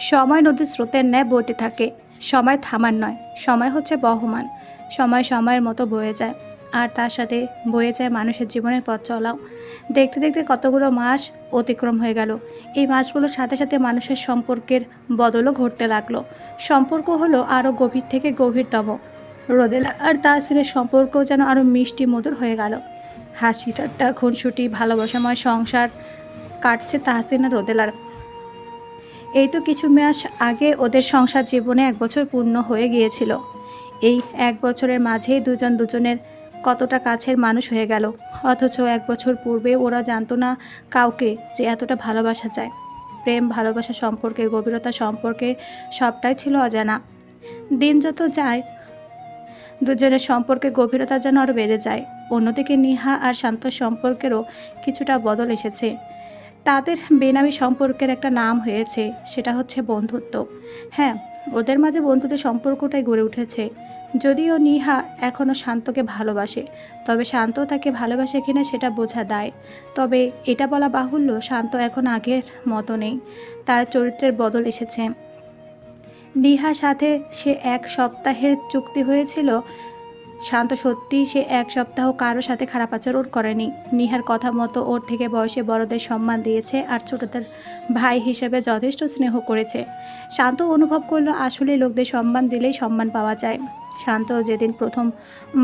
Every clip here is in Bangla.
সময় নদীর স্রোতের ন্যায় বইতে থাকে। সময় থামার নয়, সময় হচ্ছে বহমান। সময় সময়ের মতো বয়ে যায়। আর তার সাথে বয়ে যায় মানুষের জীবনের পথ চলাও। দেখতে দেখতে কতগুলো মাস অতিক্রম হয়ে গেল। এই মাসগুলোর সাথে সাথে মানুষের সম্পর্কের বদলও ঘটতে লাগল। সম্পর্ক হলো আরও গভীর থেকে গভীরতম। রোদেলা আর তার তাসিরের সম্পর্ক যেন আরও মিষ্টি মধুর হয়ে গেল। হাসি ঠাট্টা খুনসুটি, ভালোবাসাময় সংসার কাটছে তাহসিন রোদেলার। এই তো কিছু মাস আগে ওদের সংসার জীবনে এক বছর পূর্ণ হয়ে গিয়েছিল। এই এক বছরের মাঝেই দুজন দুজনের কতটা কাছের মানুষ হয়ে গেল। অথচ এক বছর পূর্বে ওরা জানতো না কাউকে যে এতটা ভালোবাসা যায় প্রেম, ভালোবাসা সম্পর্কে, গভীরতা সম্পর্কে সবটাই ছিল অজানা। দিন যত যায়, দুজনের সম্পর্কে গভীরতা যেন আরও বেড়ে যায়। অন্যদিকে নিহা আর শান্ত সম্পর্কেরও কিছুটা বদল এসেছে। তাদের বেনামি সম্পর্কের একটা নাম হয়েছে, সেটা হচ্ছে বন্ধুত্ব। হ্যাঁ ওদের মাঝে বন্ধুদের সম্পর্কটাই গড়ে উঠেছে। যদিও নিহা এখনও শান্তকে ভালোবাসে, তবে শান্ত তাকে ভালোবাসে কিনা সেটা বোঝা দেয়। তবে এটা বলা বাহুল্য, শান্ত এখন আগের মতো নেই। তার চরিত্রের বদল এসেছে। নিহার সাথে সে এক সপ্তাহের চুক্তি হয়েছিল শান্ত সত্যিই সে এক সপ্তাহ কারও সাথে খারাপ আচরণ করেনি। নিহার কথা মতো ওর থেকে বয়সে বড়দের সম্মান দিয়েছে আর ছোটদের ভাই হিসেবে যথেষ্ট স্নেহ করেছে। শান্ত অনুভব করল আসলে লোকদের সম্মান দিলেই সম্মান পাওয়া যায়। শান্ত যেদিন প্রথম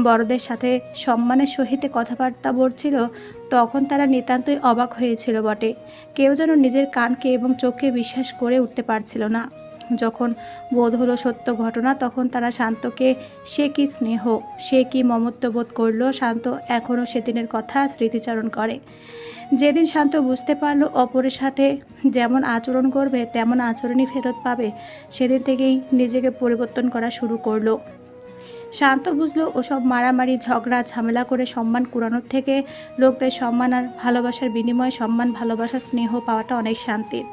বড়দের সাথে সম্মানের সহিত কথাবার্তা বলছিল, তখন তারা নিতান্তই অবাক হয়েছিল বটে। কেউ যেন নিজের কানকে এবং চোখকে বিশ্বাস করে উঠতে পারছিল না। যখন বোধ হলো সত্য ঘটনা, তখন তারা শান্তকে, সে কি স্নেহ? সে কি মমত্ববোধ করল? শান্ত এখনও সেদিনের কথা স্মৃতিচারণ করে। যেদিন শান্ত বুঝতে পারল অপরের সাথে যেমন আচরণ করবে, তেমন আচরণই ফেরত পাবে। সেদিন থেকেই নিজেকে পরিবর্তন করা শুরু করল। শান্ত বুঝলো, ওসব মারামারি, ঝগড়া, ঝামেলা করে সম্মান কুড়ানোর থেকে লোকদের সম্মান আর ভালোবাসার বিনিময়ে সম্মান ভালোবাসা স্নেহ পাওয়াটা অনেক শান্তির।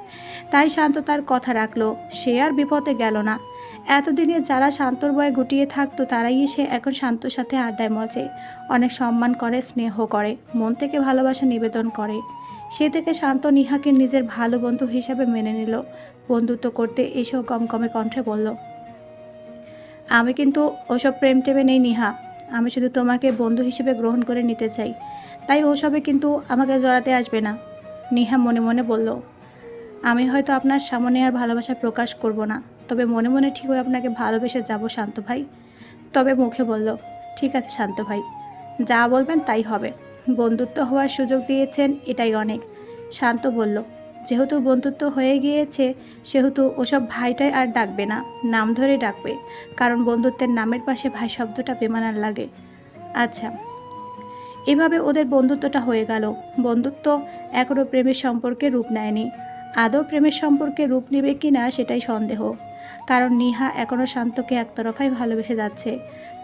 তাই শান্ত তার কথা রাখল, সে আর বিপদে গেল না। এতদিনে যারা শান্তর বয়ে গুটিয়ে থাকতো, তারাই এসে এখন শান্তর সাথে আড্ডায় মজে। অনেক সম্মান করে, স্নেহ করে, মন থেকে ভালোবাসা নিবেদন করে। সে থেকে শান্ত নিহাকে নিজের ভালো বন্ধু হিসাবে মেনে নিল। বন্ধুত্ব করতে এসেও কম কমে কণ্ঠে বলল আমি কিন্তু ওসব প্রেম টেমে নেই নিহা। আমি শুধু তোমাকে বন্ধু হিসেবে গ্রহণ করে নিতে চাই। তাই ওসবে কিন্তু আমাকে জড়াতে আসবে না, নিহা মনে মনে বলল। আমি হয়তো আপনার সামনে আর ভালোবাসা প্রকাশ করব না, তবে মনে মনে ঠিক হয়ে আপনাকে ভালোবেসে যাব শান্ত ভাই। তবে মুখে বলল, ঠিক আছে শান্ত ভাই, যা বলবেন তাই হবে। বন্ধুত্ব হওয়ার সুযোগ দিয়েছেন এটাই অনেক। শান্ত বলল যেহেতু বন্ধুত্ব হয়ে গিয়েছে, সেহেতু ওসব ভাইটাই আর ডাকবে না, নাম ধরে ডাকবে, কারণ বন্ধুত্বের নামের পাশে ভাই শব্দটা বেমানার লাগে। আচ্ছা এভাবে ওদের বন্ধুত্বটা হয়ে গেল। বন্ধুত্ব এখনও প্রেমের সম্পর্কে রূপ নেয়নি। আদৌ প্রেমের সম্পর্কে রূপ নেবে কি না সেটাই সন্দেহ। কারণ নিহা এখনও শান্তকে একতরফাই ভালোবেসে যাচ্ছে।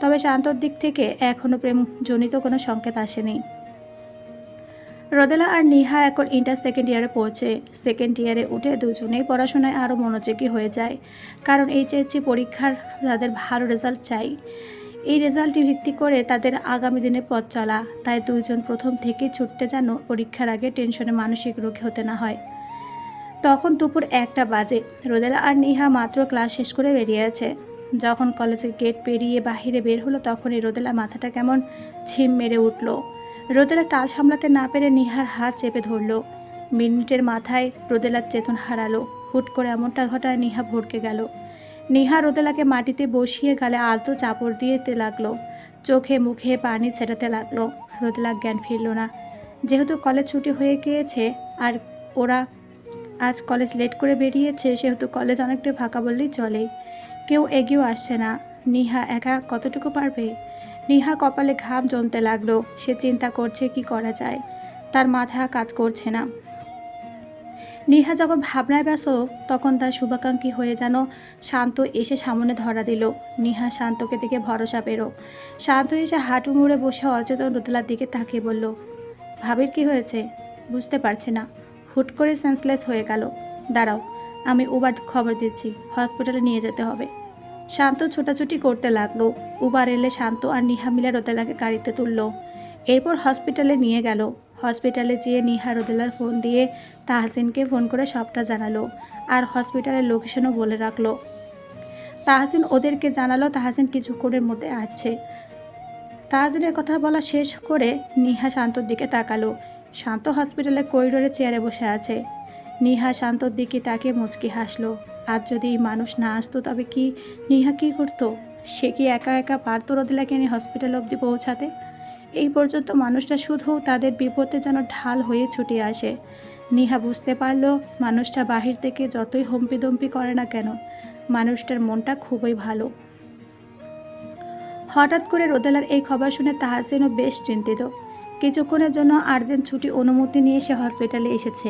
তবে শান্তর দিক থেকে এখনও প্রেমজনিত কোনো সংকেত আসেনি। রোদেলা আর নিহা এখন ইন্টার সেকেন্ড ইয়ারে পড়ছে। সেকেন্ড ইয়ারে উঠে দুজনেই পড়াশোনায় আরও মনোযোগী হয়ে যায়। কারণ এইচএসসি পরীক্ষার তাদের ভালো রেজাল্ট চাই। এই রেজাল্টটি ভিত্তি করে তাদের আগামী দিনে পথ চলা। তাই দুইজন প্রথম থেকেই ছুটতে যেন পরীক্ষার আগে টেনশনে মানসিক রোগী হতে না হয়। তখন দুপুর একটা বাজে। রোদেলা আর নিহা মাত্র ক্লাস শেষ করে বেরিয়েছে যখন কলেজের গেট পেরিয়ে বাহিরে বের হলো, তখনই রোদেলা মাথাটা কেমন ঝিম মেরে উঠল। রোদেলা টাচ সামলাতে না পেরে নিহার হাত চেপে ধরলো। মিনিটের মাথায় রোদেলার চেতন হারালো। হুট করে এমনটা ঘটায় নিহা ভড়কে গেল। নিহা রোদেলাকে মাটিতে বসিয়ে গালে আলতো চাপড় দিয়েতে লাগল। চোখে মুখে পানি ছেটাতে লাগল। রোদেলা জ্ঞান ফিরল না। যেহেতু কলেজ ছুটি হয়ে গিয়েছে, আর ওরা আজ কলেজ লেট করে বেরিয়েছে, সেহেতু কলেজ অনেকটা ফাঁকা বললেই চলে। কেউ এগিয়েও আসছে না। নিহা একা কতটুকু পারবে? নিহা কপালে ঘাম জমতে লাগল। সে চিন্তা করছে কি করা যায়। তার মাথা কাজ করছে না। নেহা যখন ভাবনায় ব্যস্ত, তখন তার শুভাকাঙ্ক্ষী হয়ে যেন শান্ত এসে সামনে ধরা দিল। নিহা শান্তকে দেখে ভরসা পেরো শান্ত এসে হাঁটু মুড়ে বসে অচেতন রোদেলার দিকে তাকিয়ে বলল, ভাবির কি হয়েছে? বুঝতে পারছে না। হুট করে সেন্সলেস হয়ে গেল। দাঁড়াও, আমি উবার খবর দিচ্ছি। হসপিটালে নিয়ে যেতে হবে। শান্ত ছোটাছুটি করতে লাগল। উবার এলে শান্ত আর নিহা মিলে রোদেলাকে গাড়িতে তুললো। এরপর হসপিটালে নিয়ে গেল। হসপিটালে যেয়ে নিহা রোদেলার ফোন দিয়ে তাহসিনকে ফোন করে সবটা জানালো আর হসপিটালের লোকেশনও বলে রাখল। তাহসিন ওদেরকে জানালো তাহসিন কিছুক্ষণের মধ্যে আছে তাহসিনের কথা বলা শেষ করে নিহা শান্তর দিকে তাকালো। শান্ত হসপিটালের করিডোরে চেয়ারে বসে আছে। নিহা শান্তর দিকে তাকে মুচকি হাসলো। আর যদি এই মানুষ না আসতো, তবে কি নিহা কি করতো? সে কি একা একা পারতো রোদেলাকে নিয়ে হসপিটাল অবধি পৌঁছাতে? এই পর্যন্ত মানুষটা শুধু তাদের বিপদে যেন ঢাল হয়ে ছুটে আসে। নিহা বুঝতে পারল, মানুষটা বাহির থেকে যতই হম্পিদম্পি করে না কেন, মানুষটার মনটা খুবই ভালো। হঠাৎ করে রোদেলার এই খবর শুনে তাহাসিনও বেশ চিন্তিত। কিছুক্ষণের জন্য আর্জেন্ট ছুটি অনুমতি নিয়ে সে হসপিটালে এসেছে।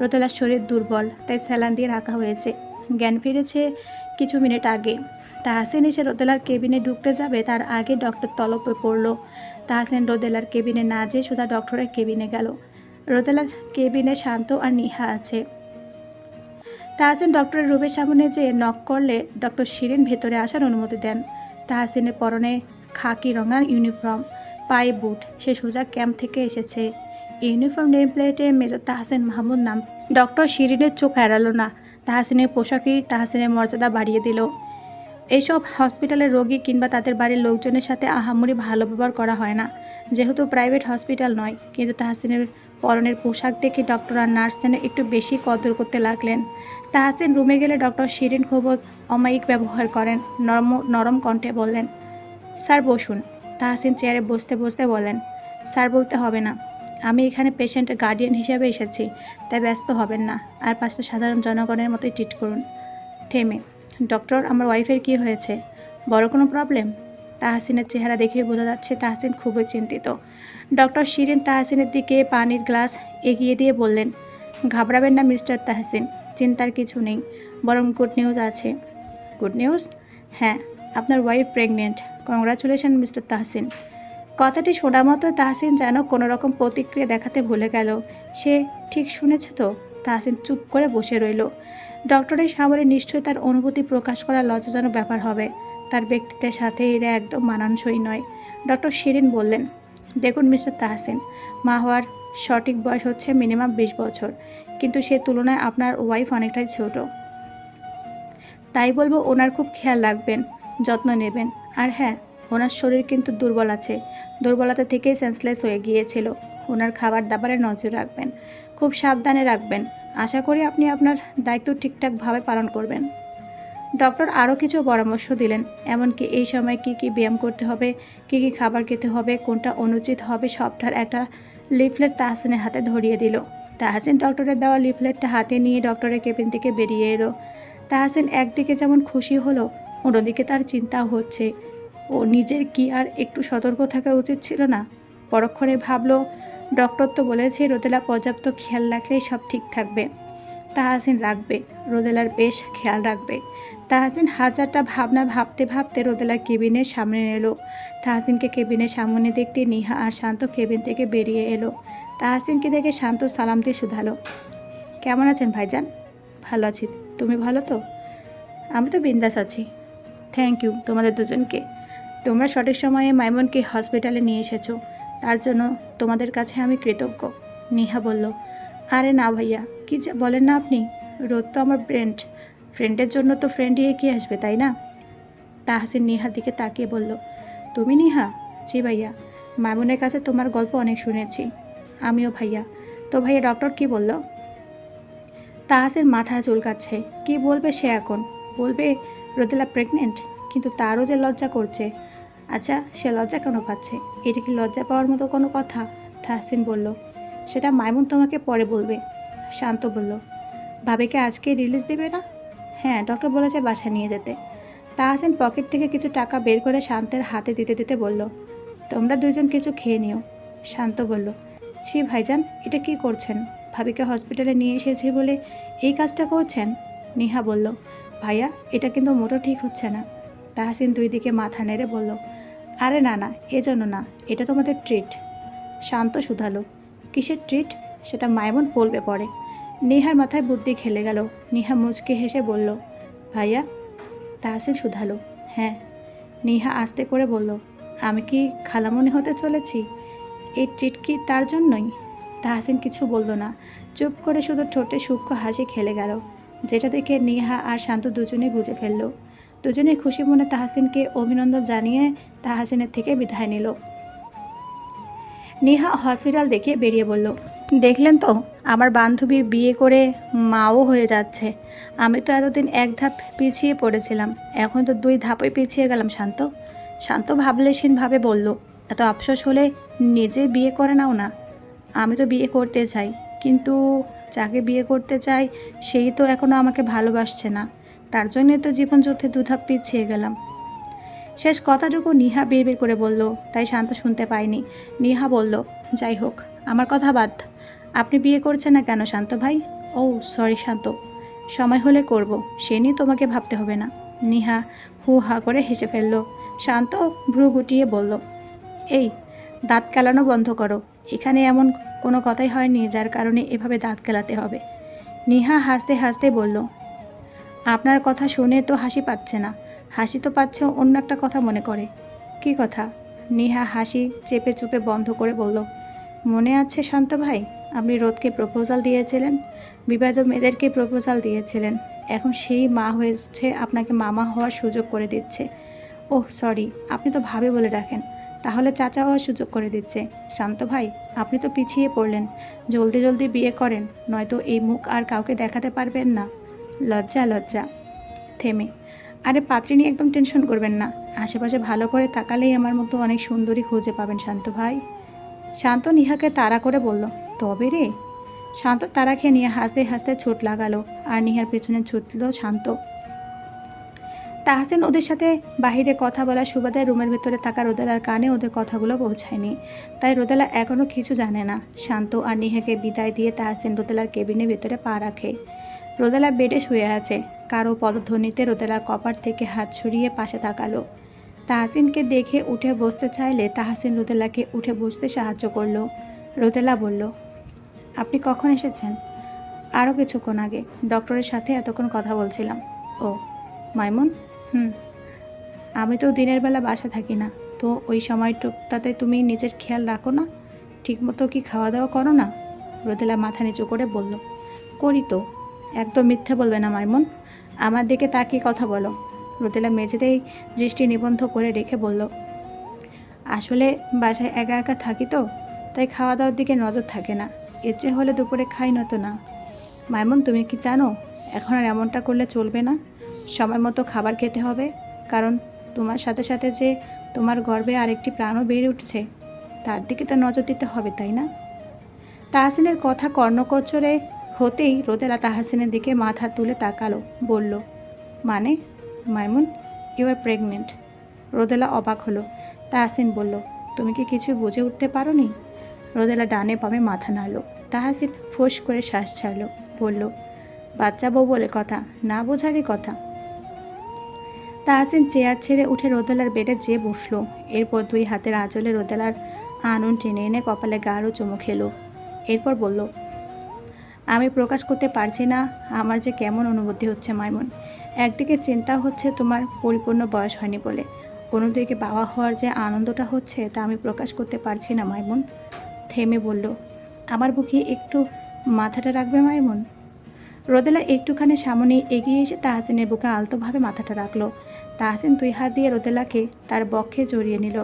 রোদেলার শরীর দুর্বল, তাই স্যালান দিয়ে রাখা হয়েছে। জ্ঞান ফিরেছে কিছু মিনিট আগে। তাহসিন এসে রোদেলার কেবিনে ঢুকতে যাবে, তার আগে ডক্টর তলপে পড়ল। তাহাসিন রোদেলার কেবিনে না যেয়ে সোজা ডক্টরের কেবিনে গেল। রোদেলার কেবিনে শান্ত আর নিহা আছে। তাহসিন ডক্টরের রুমের সামনে যেয়ে নক করলে ডক্টর শিরিন ভেতরে আসার অনুমতি দেন। তাহসিনের পরনে খাকি রঙার ইউনিফর্ম, পায়ে বুট, সে সোজা ক্যাম্প থেকে এসেছে। ইউনিফর্ম নেম প্লেটে মেজর তাহসিন মাহমুদ নাম। ডক্টর শিরিনের চোখ এড়ালো না। তাহসিনের পোশাকই তাহসিনের মর্যাদা বাড়িয়ে দিল। এইসব হসপিটালের রোগী কিংবা তাদের বাড়ির লোকজনের সাথে আহামরি ভালো ব্যবহার করা হয় না। যেহেতু প্রাইভেট হসপিটাল নয়, কিন্তু তাহসিনের পরনের পোশাক দেখে ডক্টর আর নার্স যেন একটু বেশি কদর করতে লাগলেন। তাহসিন রুমে গেলে ডক্টর শিরিন খুব অমায়িক ব্যবহার করেন, নরম নরম কণ্ঠে বললেন, স্যার, বসুন। তাহসিন চেয়ারে বসতে বসতে বলেন স্যার, বলতে হবে না। আমি এখানে পেশেন্টের গার্ডিয়ান হিসেবে এসেছি, তাই ব্যস্ত হবেন না। আর পাঁচটা সাধারণ জনগণের মতোই ট্রিট করুন। থেমে। ডক্টর, আমার ওয়াইফের কি হয়েছে? বড় কোনো প্রবলেম? তাহসিনের চেহারা দেখে বোঝা যাচ্ছে তাহাসিন খুবই চিন্তিত। ডক্টর শিরিন তাহসিনের দিকে পানির গ্লাস এগিয়ে দিয়ে বললেন, ঘাবড়াবেন না মিস্টার তাহসিন, চিন্তার কিছু নেই, বরং গুড নিউজ আছে। Good news? হ্যাঁ আপনার wife pregnant. Congratulation mister Tahsin. কথাটি শোনা মতো তাহসিন যেন কোনো রকম প্রতিক্রিয়া দেখাতে ভুলে গেল। সে ঠিক শুনেছে তো? তাহসিন চুপ করে বসে রইল। ডক্টরের সামনে নিশ্চয়ই তার অনুভূতি প্রকাশ করা লজ্জাজনক ব্যাপার হবে। তার ব্যক্তিত্বের সাথে এরা একদম মানানসই নয়। ডক্টর শিরিন বললেন, দেখুন মিস্টার তাহসিন, মা হওয়ার সঠিক বয়স হচ্ছে মিনিমাম বিশ বছর, কিন্তু সে তুলনায় আপনার ওয়াইফ অনেকটাই ছোট। তাই বলব ওনার খুব খেয়াল রাখবেন, যত্ন নেবেন। আর হ্যাঁ ওনার শরীর কিন্তু দুর্বল আছে। দুর্বলতা থেকেই সেন্সলেস হয়ে গিয়েছিল। ওনার খাবার দাবারে নজর রাখবেন। খুব সাবধানে রাখবেন। আশা করি আপনি আপনার দায়িত্ব ঠিকঠাকভাবে পালন করবেন। ডক্টর আরও কিছু পরামর্শ দিলেন, এমনকি এই সময় কি কি ব্যায়াম করতে হবে, কি কি খাবার খেতে হবে, কোনটা অনুচিত হবে সবটার একটা লিফলেট তাহসিনের হাতে ধরিয়ে দিল। তাহসিন ডক্টরের দেওয়া লিফলেটটা হাতে নিয়ে ডক্টরের কেবিন থেকে বেরিয়ে এলো। তাহসিন একদিকে যেমন খুশি হলো, অন্যদিকে তার চিন্তাও হচ্ছে। ও নিজের কি আর একটু সতর্ক থাকা উচিত ছিল না? পরক্ষণে ভাবলো, ডক্টর তো বলেছে রোদেলা পর্যাপ্ত খেয়াল রাখলেই সব ঠিক থাকবে। তাহাসিন রাখবে, রোদেলার বেশ খেয়াল রাখবে। তাহাসিন হাজারটা ভাবনা ভাবতে ভাবতে রোদেলার কেবিনের সামনে এলো। তাহাসিনকে কেবিনের সামনে দেখতে নিহা আর শান্ত কেবিন থেকে বেরিয়ে এলো। তাহাসিনকে দেখে শান্ত সালাম দিয়ে শুধালো, কেমন আছেন ভাইজান? ভালো আছি। তুমি ভালো তো? আমি তো বিন্দাস আছি। থ্যাংক ইউ তোমাদের দুজনকে। তোমরা সঠিক সময়ে মাইমনকে হসপিটালে নিয়ে এসেছ। তার জন্য তোমাদের কাছে আমি কৃতজ্ঞ, নিহা বলল। আরে না ভাইয়া, কি বলেন না আপনি? রোদ তো আমার ফ্রেন্ড ফ্রেন্ডের জন্য তো ফ্রেন্ডই এগিয়ে আসবে, তাই না? তাহসিন নিহার দিকে তাকিয়ে বলল, তুমি নিহা? জি ভাইয়া মামুনের কাছে তোমার গল্প অনেক শুনেছি। আমিও ভাইয়া। তো ভাইয়া ডক্টর কি বলল? তাহাসিন মাথা চুলকাচ্ছে। কি বলবে সে এখন? বলবে রোদেলা প্রেগনেন্ট কিন্তু তারও যে লজ্জা করছে। আচ্ছা সে লজ্জা কেন পাচ্ছে? এটা কি লজ্জা পাওয়ার মতো কোনো কথা? তাহসিন বলল, সেটা মাইমুন তোমাকে পরে বলবে। শান্ত বলল ভাবিকে আজকে রিলিজ দেবে না? হ্যাঁ ডক্টর বলেছে বাসায় নিয়ে যেতে। তাহসিন পকেট থেকে কিছু টাকা বের করে শান্তের হাতে দিতে দিতে বলল, তোমরা দুজন কিছু খেয়ে নিও। শান্ত বলল, ছি ভাইজান, এটা কি করছেন? ভাবিকে হসপিটালে নিয়ে এসেছি বলে এই কাজটা করছেন? নিহা বলল, ভাইয়া, এটা কিন্তু মোটো ঠিক হচ্ছে না। তাহসিন দুই দিকে মাথা নেড়ে বলল আরে না না এজন্য না, এটা তোমাদের ট্রিট শান্ত শুধালো কিসের ট্রিট সেটা মাইমন বলবে পরে। নেহার মাথায় বুদ্ধি খেলে গেল। নেহা মুচকে হেসে বলল, ভাইয়া তাহসিন শুধালো হ্যাঁ। নেহা আস্তে করে বলল, আমি কি খালামনি হতে চলেছি? এই ট্রিট কি তার জন্যই? তাহাসিন কিছু বলল না। চুপ করে শুধু ঠোঁটে সূক্ষ্ম হাসি খেলে গেল, যেটা দেখে নিহা আর শান্ত দুজনেই বুঝে ফেলল দুজনেই খুশি মনে তাহাসিনকে অভিনন্দন জানিয়ে তাহাসিনের থেকে বিদায় নিল। নেহা হসপিটাল দেখে বেরিয়ে বলল দেখলেন তো, আমার বান্ধবী বিয়ে করে মাও হয়ে যাচ্ছে। আমি তো এতদিন এক ধাপ পিছিয়ে পড়েছিলাম, এখন তো দুই ধাপই পিছিয়ে গেলাম, শান্ত। শান্ত ভাবলেশীনভাবে বলল, এত আফসোস হলে নিজে বিয়ে করে নাও না। আমি তো বিয়ে করতে চাই, কিন্তু যাকে বিয়ে করতে চাই, সেই তো এখনও আমাকে ভালোবাসছে না। তার জন্যই তো জীবন যুদ্ধে দুধাপ পিছিয়ে গেলাম। শেষ কথাটুকু নিহা বের করে বলল, তাই শান্ত শুনতে পায়নি নিহা বলল, যাই হোক, আমার কথা বাদ। আপনি বিয়ে করছেন না কেন শান্ত ভাই? ও, সরি শান্ত। সময় হলে করব, সে নিয়ে তোমাকে ভাবতে হবে না। নিহা হু হা করে হেসে ফেলল। শান্ত ভ্রু গুটিয়ে বলল, এই, দাঁত কেলানো বন্ধ করো। এখানে এমন কোনো কথাই হয়নি যার কারণে এভাবে দাঁত কেলাতে হবে। নিহা হাসতে হাসতে বলল আপনার কথা শুনে তো হাসি পাচ্ছে না। হাসি তো পাচ্ছে অন্য একটা কথা মনে করে। কি কথা? নিহা হাসি চেপে চুপে বন্ধ করে বলল, মনে আছে শান্ত ভাই, আপনি রোদকে প্রপোজাল দিয়েছিলেন? বিবাহিত মেয়েদেরকে প্রপোজাল দিয়েছিলেন। এখন সেই মা হয়েছে, আপনাকে মামা হওয়ার সুযোগ করে দিচ্ছে। ওহ সরি আপনি তো ভাবে বলে রাখেন তাহলে চাচা হওয়ার সুযোগ করে দিচ্ছে। শান্ত ভাই, আপনি তো পিছিয়ে পড়লেন। জলদি জলদি বিয়ে করেন, নয়তো এই মুখ আর কাউকে দেখাতে পারবেন না। লজ্জা লজ্জা। থেমে। আরে পাত্রী নিয়ে একদম টেনশন করবেন না। আশেপাশে ভালো করে তাকালেই আমার মতো অনেক সুন্দরী খুঁজে পাবেন শান্ত ভাই। শান্ত নিহাকে তাড়া করে বলল, তবে রে? শান্ত তারা খেয়ে নিয়ে হাসতে হাসতে ছুট লাগালো আর নিহার পেছনে ছুটল শান্ত। তাহসেন ওদের সাথে বাহিরে কথা বলা সুবাদে রুমের ভেতরে থাকা রোদেলার কানে ওদের কথাগুলো পৌঁছায়নি। তাই রোদেলা এখনও কিছু জানে না। শান্ত আর নিহাকে বিদায় দিয়ে তাহসেন রোদেলার কেবিনের ভেতরে পা রাখে। রোদেলা বেডে শুয়ে আছে। কারও পদধ্বনিতে রোদেলার কপার থেকে হাত ছড়িয়ে পাশে তাকালো। তাহসিনকে দেখে উঠে বসতে চাইলে তাহসিন রোদেলাকে উঠে বসতে সাহায্য করল। রোদেলা বলল, আপনি কখন এসেছেন? আরও কিছুক্ষণ আগে। ডক্টরের সাথে এতক্ষণ কথা বলছিলাম। ও, মাইমুন? হুম। আমি তো দিনের বেলা বাসা থাকি না। তো ওই সময়টুকটাতে তুমি নিজের খেয়াল রাখো না? ঠিকমতো কি খাওয়া দাওয়া করো না? রোদেলা মাথা নিচু করে বলল, করি তো। একদম মিথ্যে বলবে না, মাইমুন। আমার দিকে তাকিয়ে কথা বলো। রোদেলা মেঝেতেই দৃষ্টি নিবন্ধ করে রেখে বলল, আসলে বাসায় একা একা থাকি তো, তাই খাওয়া দাওয়ার দিকে নজর থাকে না। ইচ্ছে হলে দুপুরে খাই নতো না। মাইমুন, তুমি কি জানো, এখন আর এমনটা করলে চলবে না? সময় মতো খাবার খেতে হবে, কারণ তোমার সাথে সাথে যে তোমার গর্ভে আরেকটি প্রাণও বেড়ে উঠছে, তার দিকে তো নজর দিতে হবে, তাই না? তাহসিনের কথা কর্ণকচরে হতেই রোদেলা তাহাসিনের দিকে মাথা তুলে তাকালো, বলল মানে Maimun you are pregnant Rodela অবাক হলো। তাহাসিন বলল, তুমি কি কিছু বুঝে উঠতে পারো নি রোদেলা ডানে বামে মাথা নাড়ল। তাহাসিন ফোঁস করে শ্বাস ছাড়ল, বলল, বাচ্চা বউ বলে কথা, না বোঝারই কথা। তাহাসিন চেয়ার ছেড়ে উঠে রোদেলার বেডে যেয়ে বসল। এরপর দুই হাতের আঁচলে রোদেলার আনুন টেনে এনে কপালে গাঢ় চুমু খেলো। এরপর বলল আমি প্রকাশ করতে পারছি না, আমার যে কেমন অনুভূতি হচ্ছে মাইমন। একদিকে চিন্তা হচ্ছে তোমার পরিপূর্ণ বয়স হয়নি বলে, অন্যদিকে বাবা হওয়ার যে আনন্দটা হচ্ছে তা আমি প্রকাশ করতে পারছি না মাইমন। থেমে বলল, আমার বুকে একটু মাথাটা রাখবে মাইমন? রোদেলা একটুখানি সামনে এগিয়ে এসে তাহাসিনের বুকে আলতোভাবে মাথাটা রাখল। তাহাসিন দুই হাত দিয়ে রোদেলাকে তার বক্ষে জড়িয়ে নিল।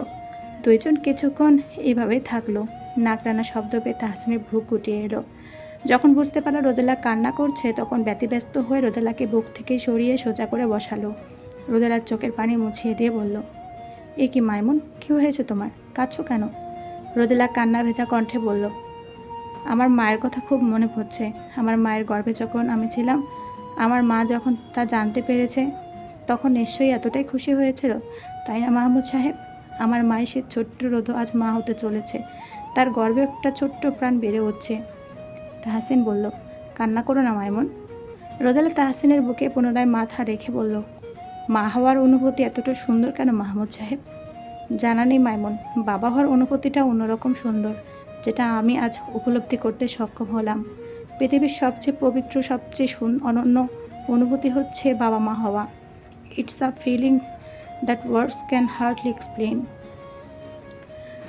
দুইজন কিছুক্ষণ এইভাবেই থাকল। নাকরানা শব্দ পেয়ে তাহসিনের ভ্রু গুটিয়ে এলো। যখন বুঝতে পারল রোদেলা কান্না করছে, তখন ব্যতিব্যস্ত হয়ে রোদেলাকে বুক থেকে সরিয়ে সোজা করে বসালো। রোদেলার চোখের পানি মুছিয়ে দিয়ে বলল, এ কি মাইমুন? কী হয়েছে তোমার? কাছো কেন? রোদেলা কান্না ভেজা কণ্ঠে বলল, আমার মায়ের কথা খুব মনে পড়ছে। আমার মায়ের গর্ভে যখন আমি ছিলাম, আমার মা যখন তা জানতে পেরেছে, তখন নিশ্চয়ই এতটাই খুশি হয়েছিল। তাই না, মাহমুদ সাহেব? আমার মায়ের সে ছোট্ট রোদ আজ মা হতে চলেছে। তার গর্ভে একটা ছোট্ট প্রাণ বেড়ে উঠছে। তাহাসিন বলল, কান্না করো না, মাইমন। রোদেলা তাহাসিনের বুকে পুনরায় মাথা রেখে বলল, মা হওয়ার অনুভূতি এতটা সুন্দর কেন, মাহমুদ সাহেব? জানা নেই, মাইমন। বাবা হওয়ার অনুভূতিটা অন্যরকম সুন্দর, যেটা আমি আজ উপলব্ধি করতে সক্ষম হলাম। পৃথিবীর সবচেয়ে পবিত্র, সবচেয়ে সুন, অনন্য অনুভূতি হচ্ছে বাবা মা হওয়া। It's a feeling that words can hardly explain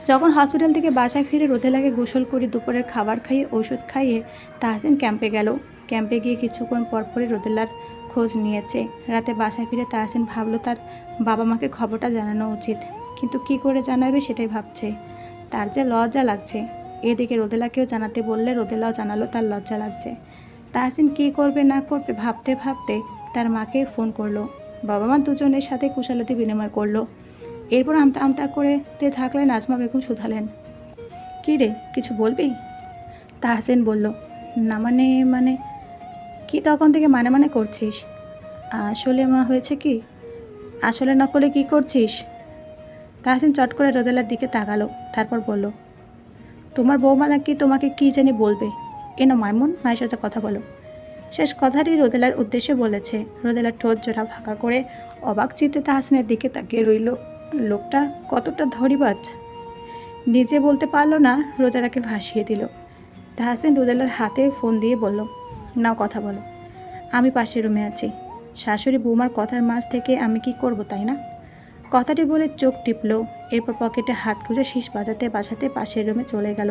যখন হসপিটাল থেকে বাসায় ফিরে রোদেলাকে গোসল করে দুপুরের খাবার খাইয়ে, ওষুধ খাইয়ে তাহসিন ক্যাম্পে গেল। ক্যাম্পে গিয়ে কিছুক্ষণ পরপরই রোদেলার খোঁজ নিয়েছে। রাতে বাসায় ফিরে তাহসিন ভাবলো, তার বাবা মাকে খবরটা জানানো উচিত। কিন্তু কি করে জানাবে সেটাই ভাবছে। তার যে লজ্জা লাগছে। এদিকে রোদেলাকেও জানাতে বললে রোদেলাও জানালো, তার লজ্জা লাগছে। তাহসিন কী করবে, না করবে ভাবতে ভাবতে তার মাকে ফোন করল। বাবা মা দুজনের সাথে কুশালতি বিনিময় করল। এরপর আমতা আমতা করে তে থাকলে নাজমা বেগম শুধালেন। কী রে, কিছু বলবি? তাহসিন বলল, না মানে মানে কি তখন থেকে মানে মানে করছিস? আসলে মা হয়েছে কি, আসলে না করলে কী করছিস? তাহসিন চট করে রোদেলার দিকে তাকালো, তারপর বলল, তোমার বৌমা নাকি তোমাকে কী জানি বলবে? এনো মাইমুন, মায়ের সাথে কথা বলো। শেষ কথাটি রোদেলার উদ্দেশ্যে বলেছে। রোদেলার ঠোঁট জোড়া ফাঁকা করে অবাক চিত্তে তাহসিনের দিকে তাকিয়ে রইল। লোকটা কতটা ধরিবাজ? নিজে বলতে পারল না, রোদেলাকে ভাসিয়ে দিল। তাহসিন রোদেলার হাতে ফোন দিয়ে বলল, নাও কথা বলো। আমি পাশের রুমে আছি। শাশুড়ি বৌমার কথার মাঝ থেকে আমি কি করব, তাই না? কথাটি বলে চোখ টিপল। এরপর পকেটে হাত খুঁজে শীষ বাজাতে বাজাতে পাশের রুমে চলে গেল।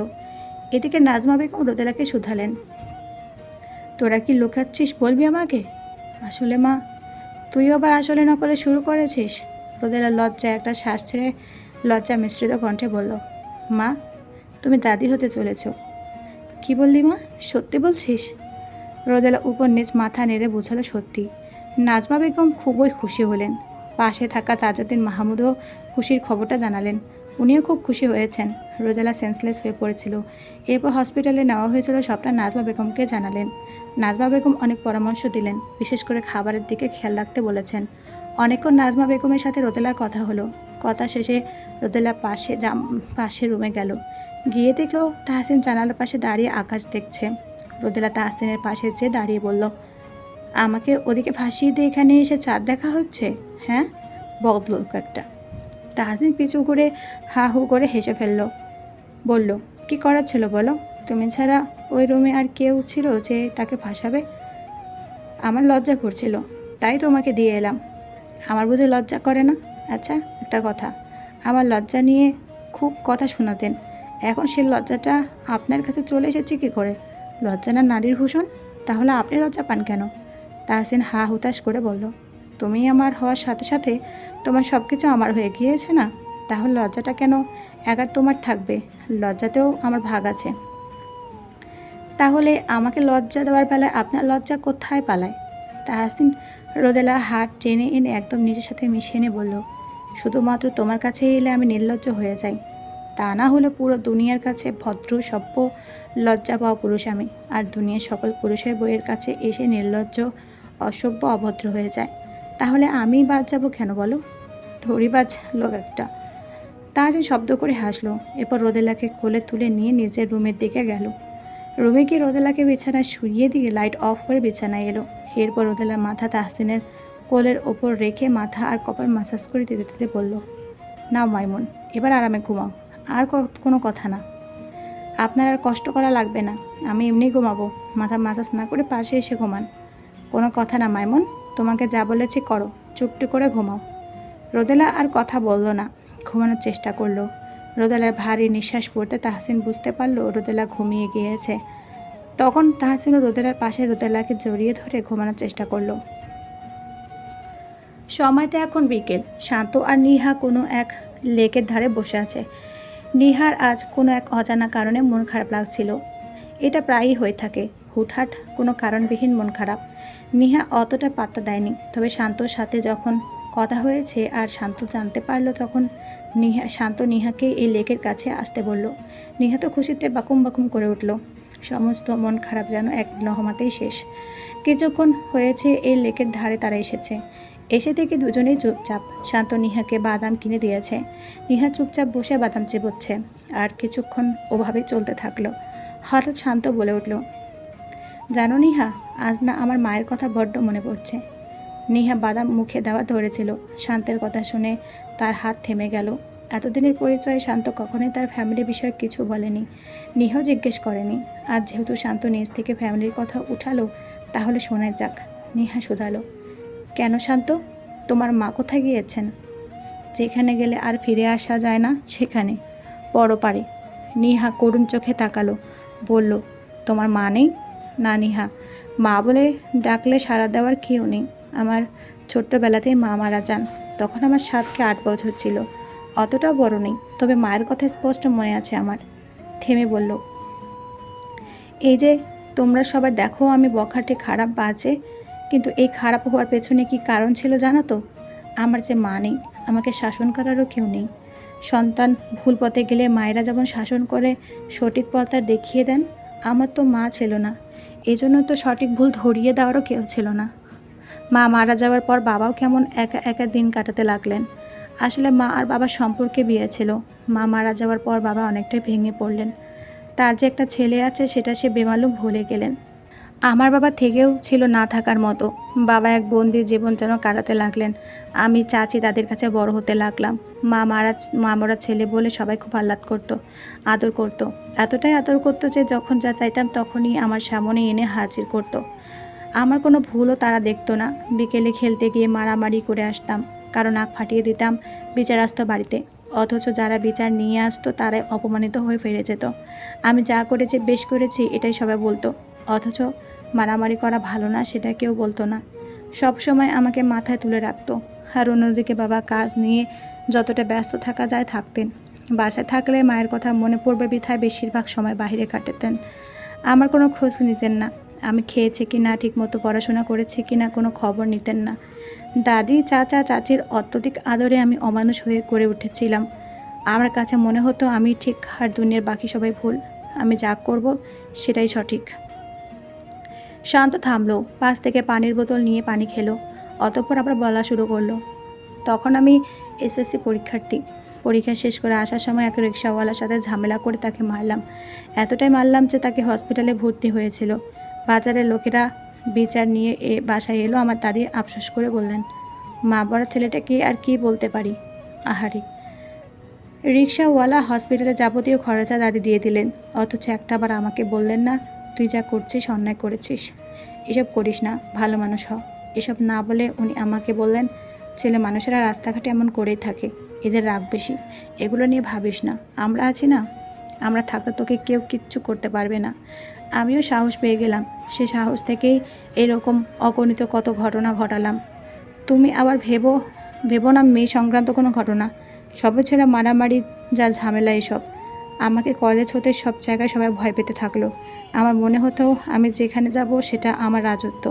এদিকে নাজমা বেগম রোদেলাকে শুধালেন, তোরা কি লুকাচ্ছিস বলবি আমাকে? আসলে মা তুই আবার আসলে না করে শুরু করেছিস? রোদেলা লজ্জা একটা শ্বাস ছেড়ে লজ্জা মিশ্রিত কণ্ঠে বলল, মা, তুমি দাদি হতে চলেছ। কি বললি মা? সত্যি বলছিস? রোদেলা উপর নিচ মাথা নেড়ে বোঝালো সত্যি। নাজমা বেগম খুবই খুশি হলেন। পাশে থাকা তাজউদ্দিন মাহমুদও খুশির খবরটা জানালেন। উনিও খুব খুশি হয়েছেন। রোদেলা সেন্সলেস হয়ে পড়েছিল। এরপর হসপিটালে নেওয়া হয়েছিল সবটা নাজমা বেগমকে জানালেন। নাজমা বেগম অনেক পরামর্শ দিলেন, বিশেষ করে খাবারের দিকে খেয়াল রাখতে বলেছেন। অনেকক্ষণ নাজমা বেগমের সাথে রোদেলার কথা হলো। কথা শেষে রোদেলা পাশে জাম- পাশে রুমে গেল। গিয়ে দেখল তাহসিন জানালার পাশে দাঁড়িয়ে আকাশ দেখছে। রোদেলা তাহসিনের পাশে যেয়ে দাঁড়িয়ে বলল, আমাকে ওদিকে ভাসিয়ে দিয়ে এখানে এসে চাঁদ দেখা হচ্ছে? হ্যাঁ? বদলোক একটা। তাহসিন পিছু করে হা হু করে হেসে ফেলল। বলল, কি করার ছিল বলো? তুমি ছাড়া ওই রুমে আর কেউ ছিল যে তাকে ফাঁসাবে আমার লজ্জা করছিল। তাই তোমাকে দিয়ে এলাম। আমার বুঝে লজ্জা করে না? আচ্ছা একটা কথা। আমার লজ্জা নিয়ে খুব কথা শোনাতেন। এখন সে লজ্জাটা আপনার কাছে চলে এসেছে কী করে? লজ্জা না নারীর ভূষণ? তাহলে আপনি লজ্জা পান কেন? তাহসিন হা হুতাশ করে বলল, তুমি আমার হওয়ার সাথে সাথে তোমার সব কিছু আমার হয়ে গিয়েছে না? তাহলে লজ্জাটা কেন একা তোমার থাকবে? লজ্জাতেও আমার ভাগ আছে। তাহলে আমাকে লজ্জা দেওয়ার বেলায় আপনার লজ্জা কোথায় পালায়? তাহসিন রোদেলা হাত টেনে এনে একদম নিজের সাথে মিশিয়ে এনে বলল, শুধুমাত্র তোমার কাছে এলে আমি নির্লজ্জ হয়ে যাই। তা না হলে পুরো দুনিয়ার কাছে ভদ্র, সভ্য লজ্জা পাওয়া পুরুষ আমি। আর দুনিয়ার সকল পুরুষের বইয়ের কাছে এসে নির্লজ্জ, অসভ্য, অভদ্র হয়ে যায়। তাহলে আমি বাদ যাব কেন বলো? ধরিবাজ লোক একটা। তাজ শব্দ করে হাসলো। এরপর রোদেলাকে কোলে তুলে নিয়ে নিজের রুমের দিকে গেল। রুমে গিয়ে রোদেলাকে বিছানায় শুইয়ে দিয়ে লাইট অফ করে বিছানায় এলো। এরপর রোদেলার মাথা তাহসিনের কোলের ওপর রেখে মাথা আর কপাল মাসাজ করে দিতে দিতে বলল, নাও মাইমুন, এবার আরামে ঘুমাও। আর কোনো কথা না। আপনার আর কষ্ট করা লাগবে না। আমি এমনি ঘুমাবো। মাথা মাসাজ না করে পাশে এসে ঘুমান। কোনো কথা না মাইমুন, তোমাকে যা বলেছি করো। চুপটি করে ঘুমাও। রোদেলা আর কথা বলল না। ঘুমানোর চেষ্টা করল। রোদেলার ভারী নিঃশ্বাস পড়তে তাহসিন বুঝতে পারল রোদেলা ঘুমিয়ে গিয়েছে। তখন তাহসিনও রোদেলার পাশে রোদেলাকে জড়িয়ে ধরে ঘুমানোর চেষ্টা করল। সময়টা এখন বিকেল। শান্ত আর নিহা কোনো এক লেকের ধারে বসে আছে। নিহার আজ কোনো এক অজানা কারণে মন খারাপ লাগছিল। এটা প্রায়ই হয়ে থাকে। হুটহাট কোনো কারণবিহীন মন খারাপ। নিহা অতটা পাত্তা দেয়নি। তবে শান্তর সাথে যখন কথা হয়েছে আর শান্ত জানতে পারল তখন নিহা, শান্ত নিহাকে এই লেকের কাছে আসতে বলল। নিহা তো খুশিতে বাকুম বাকুম করে উঠল। সমস্ত মন খারাপ যেন এক নহমাতেই শেষ। কিছুক্ষণ হয়েছে, এই লেকের ধারে তারা এসেছে। এসে থেকে দুজনেই চুপচাপ। শান্ত নিহাকে বাদাম কিনে দিয়েছে। নিহা চুপচাপ বসে বাদাম চেবোচ্ছে। আর কিছুক্ষণ ওভাবে চলতে থাকল। হঠাৎ শান্ত বলে উঠল, জানো নিহা, আজ না আমার মায়ের কথা বড্ড মনে পড়ছে। নিহা বাদাম মুখে দেওয়া ধরেছিল। শান্তের কথা শুনে তার হাত থেমে গেল। এতদিনের পরিচয়ে শান্ত কখনোই তার ফ্যামিলি বিষয়ে কিছু বলেনি। নিহাও জিজ্ঞেস করেনি। আজ যেহেতু শান্ত নিজ থেকে ফ্যামিলির কথা উঠালো, তাহলে শোনা যাক। নেহা শুধালো। কেন শান্ত? তোমার মা কোথায় গিয়েছেন? যেখানে গেলে আর ফিরে আসা যায় না, সেখানে। পরপারে নিহা করুণ চোখে তাকালো। বলল, তোমার মা নেই? না নিহা। মা বলে ডাকলে সাড়া দেওয়ার কেউ নেই। আমার ছোট্টবেলাতেই মা মারা যান, তখন আমার সাতকে আট বছর ছিল। অতটাও বড় নেই, তবে মায়ের কথা স্পষ্ট মনে আছে আমার। থেমে বলল, এই যে তোমরা সবাই দেখো আমি বখাটে খারাপ বাজে, কিন্তু এই খারাপ হওয়ার পেছনে কি কারণ ছিল জানো তো? আমার যে মা নেই, আমাকে শাসন করারও কেউ নেই। সন্তান ভুল পথে গেলে মায়েরা যেমন শাসন করে, সঠিক পথটা দেখিয়ে দেন, আমার তো মা ছিল না। এই জন্য তো সঠিক ভুল ধরিয়ে দেওয়ারও কেউ ছিল না। মা মারা যাওয়ার পর বাবাও কেমন একা একা দিন কাটাতে লাগলেন। আসলে মা আর বাবার সম্পর্কে বিয়ে ছিল। মা মারা যাওয়ার পর বাবা অনেকটাই ভেঙে পড়লেন। তার যে একটা ছেলে আছে সেটা সে বেমালুম ভুলে গেলেন। আমার বাবা থেকেও ছিল না থাকার মতো। বাবা এক বন্দির জীবন যেন কাটাতে লাগলেন। আমি চাচি তাদের কাছে বড় হতে লাগলাম। মা মারা, মা মরা ছেলে বলে সবাই খুব আহ্লাদ করতো, আদর করত। এতটাই আদর করতো যে যখন যা চাইতাম তখনই আমার সামনে এনে হাজির করতো। আমার কোনো ভুলও তারা দেখতো না। বিকেলে খেলতে গিয়ে মারামারি করে আসতাম কারণ নাক ফাটিয়ে দিতাম বিচার আসতো বাড়িতে। অথচ যারা বিচার নিয়ে আসতো তারাই অপমানিত হয়ে ফিরে যেত। আমি যা করেছি, বেশ করেছি, এটাই সবাই বলতো। অথচ মারামারি করা ভালো না, সেটা কেউ বলতো না। সব সময় আমাকে মাথায় তুলে রাখতো। আর অন্যদিকে বাবা কাজ নিয়ে যতটা ব্যস্ত থাকা যায় থাকতেন। বাসায় থাকলে মায়ের কথা মনে পড়বে, বিথায় বেশিরভাগ সময় বাইরে কাটাতেন। আমার কোনো খোঁজ নিতেন না। আমি খেয়েছি কি না, ঠিকমতো পড়াশোনা করেছি কি না, কোনো খবর নিতেন না। দাদি, চাচা, চাচির অত্যধিক আদরে আমি অমানুষ হয়ে করে উঠেছিলাম। আমার কাছে মনে হতো আমি ঠিক আর দুনিয়ার বাকি সবাই ভুল। আমি যা করব সেটাই সঠিক। শান্ত থামলো, পাশ থেকে পানির বোতল নিয়ে পানি খেলো, অতঃপর আবার বলা শুরু করল, তখন আমি এসএসসি পরীক্ষার্থী। পরীক্ষা শেষ করে আসার সময় এক রিক্সাওয়ালার সাথে ঝামেলা করে তাকে মারলাম। এতটাই মারলাম যে তাকে হসপিটালে ভর্তি হয়েছিল। বাজারের লোকেরা বিচার নিয়ে এ বাসায় এলো। আমার দাদি আফসোস করে বললেন, মা বড় ছেলেটাকে আর কি বলতে পারি? আহারি। রিক্সাওয়ালা হসপিটালে যাবতীয় খরচা দাদি দিয়ে দিলেন। অথচ একটা বার আমাকে বললেন, না, তুই যা করছিস, অন্যায় করেছিস। এসব করিস না, ভালো মানুষ হ। এসব না বলে উনি আমাকে বললেন, ছেলে মানুষেরা রাস্তাঘাটে এমন করেই থাকে, এদের রাগ বেশি। এগুলো নিয়ে ভাবিস না। আমরা আছি না। আমরা থাকলে তোকে কেউ কিচ্ছু করতে পারবে না। আমিও সাহস পেয়ে গেলাম। সে সাহস থেকেই এরকম অগণিত কত ঘটনা ঘটালাম। তুমি আবার ভেবো ভেবো না মেয়ে সংক্রান্ত কোনো ঘটনা। সবে ছেলে মারামারি যার ঝামেলা এসব। আমাকে কলেজ হতে সব জায়গায় সবাই ভয় পেতে থাকল। আমার মনে হতো আমি যেখানে যাব সেটা আমার রাজত্ব।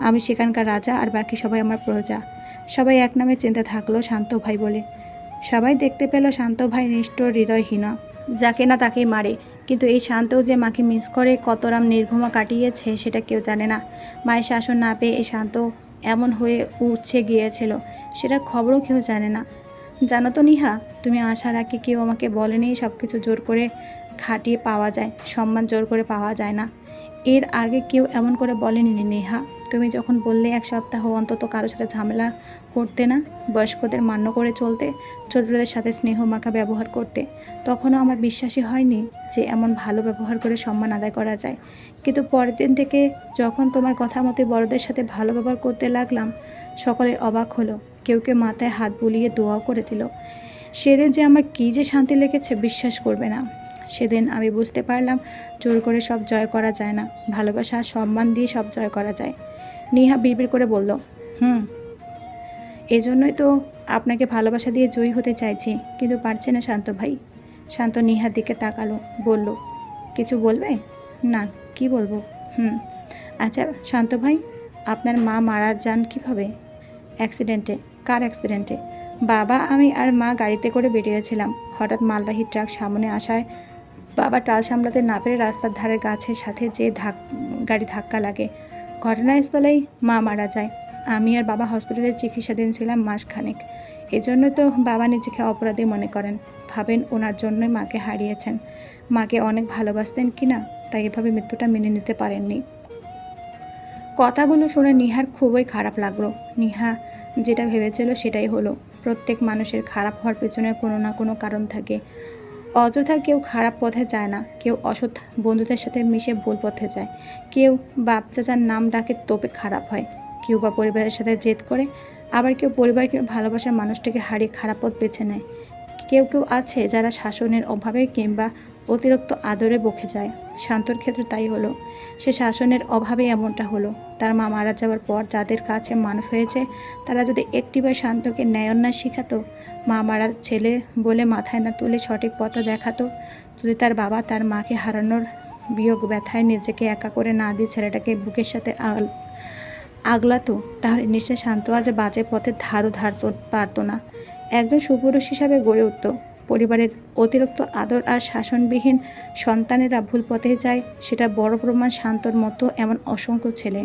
আমি সেখানকার রাজা আর বাকি সবাই আমার প্রজা। সবাই এক নামে চিন্তা থাকল শান্ত ভাই বলে। সবাই দেখতে পেল শান্ত ভাই নিষ্ঠুর, হৃদয়হীনা। যাকে না তাকেই মারে। কিন্তু এই শান্তও যে মাকে মিস করে কতরাম নির্ঘুমা কাটিয়েছে সেটা কেউ জানে না। মায়ের শাসন না পেয়ে এই শান্ত এমন হয়ে উঠছে গিয়েছিল, সেটার খবরও কেউ জানে না। জানো তো নিহা, তুমি আসার আগে কেউ আমাকে বলেনি সব কিছু জোর করে খাটিয়ে পাওয়া যায়, সম্মান জোর করে পাওয়া যায় না। এর আগে কেউ এমন করে বলেনি নেহা। তুমি যখন বললে, এক সপ্তাহ অন্তত কারোর সাথে ঝামেলা করতে না, বয়স্কদের মান্য করে চলতে ছোটদের সাথে স্নেহ মাখা ব্যবহার করতে। তখনও আমার বিশ্বাসই হয়নি যে এমন ভালো ব্যবহার করে সম্মান আদায় করা যায়। কিন্তু পরের দিন থেকে যখন তোমার কথা মতে বড়দের সাথে ভালো ব্যবহার করতে লাগলাম সকলে অবাক হলো। কেউ কেউ মাথায় হাত বুলিয়ে দোয়াও করে দিল। সেদিন যে আমার কী যে শান্তি লেগেছে বিশ্বাস করবে না। সেদিন আমি বুঝতে পারলাম জোর করে সব জয় করা যায় না। ভালোবাসা, সম্মান দিয়ে সব জয় করা যায়। নিহা বিড়বিড় করে বলল, হুম, এজন্যই তো আপনাকে ভালোবাসা দিয়ে জয়ী হতে চাইছি, কিন্তু পারছে না শান্ত ভাই। শান্ত নিহার দিকে তাকালো, বলল, কিছু বলবে? না, কি বলব? হুম আচ্ছা শান্ত ভাই, আপনার মা মারা যান কীভাবে? অ্যাক্সিডেন্টে, কার অ্যাক্সিডেন্টে? বাবা, আমি আর মা গাড়িতে করে বেরিয়েছিলাম। হঠাৎ মালবাহী ট্রাক সামনে আসায় বাবা টাল সামলাতে না পেরে রাস্তার ধারে গাছের সাথে যে ধাক, গাড়ি ধাক্কা লাগে। ঘটনাস্থলেই মা মারা যায়। আমি আর বাবা হসপিটালে চিকিৎসাধীন ছিলাম মাসখানেক। এজন্য তো বাবা নিজেকে অপরাধী মনে করেন। ভাবেন ওনার জন্যই মাকে হারিয়েছেন। মাকে অনেক ভালোবাসতেন কি না, তাই এভাবে মৃত্যুটা মেনে নিতে পারেননি। কথাগুলো শুনে নিহার খুবই খারাপ লাগল। নিহা যেটা ভেবেছিল সেটাই হলো। প্রত্যেক মানুষের খারাপ হওয়ার পেছনে কোনো না কোনো কারণ থাকে। অযথা কেউ খারাপ পথে যায় না। কেউ অসৎ বন্ধুদের সাথে মিশে ভুল পথে যায়। কেউ বাপ চাচার নাম ডাকে তোপে খারাপ হয়। কেউ বা পরিবারের সাথে জেদ করে, আবার কেউ পরিবারকে ভালোবাসার মানুষটাকে হারিয়ে খারাপ পথ বেছে নেয়। কেউ কেউ আছে যারা শাসনের অভাবে কিংবা অতিরিক্ত আদরে বকে যায়। শান্তর ক্ষেত্রে তাই হলো। সে শাসনের অভাবে এমনটা হলো। তার মা মারা যাওয়ার পর যাদের কাছে মানুষ হয়েছে, তারা যদি একটিবার শান্তকে ন্যায় ন্যায়ন্যায় শেখাতো, মা মারা ছেলে বলে মাথায় না তুলে সঠিক পথ দেখাতো, যদি তার বাবা তার মাকে হারানোর বিয়োগ ব্যথায় নিজেকে একা করে না দিয়ে ছেলেটাকে বুকের সাথে আগল আগলাতো তাহলে নিশ্চয় শান্ত আজ বাজে পথে ধারও ধারত পারত না। একজন সুপুরুষ হিসাবে গড়ে উঠত। পরিবারের অতিরিক্ত আদর আর শাসনবিহীন সন্তানেরা ভুল পথে যায়, সেটা বড় প্রমাণ শান্তর মতো এমন অসংখ্য ছেলে।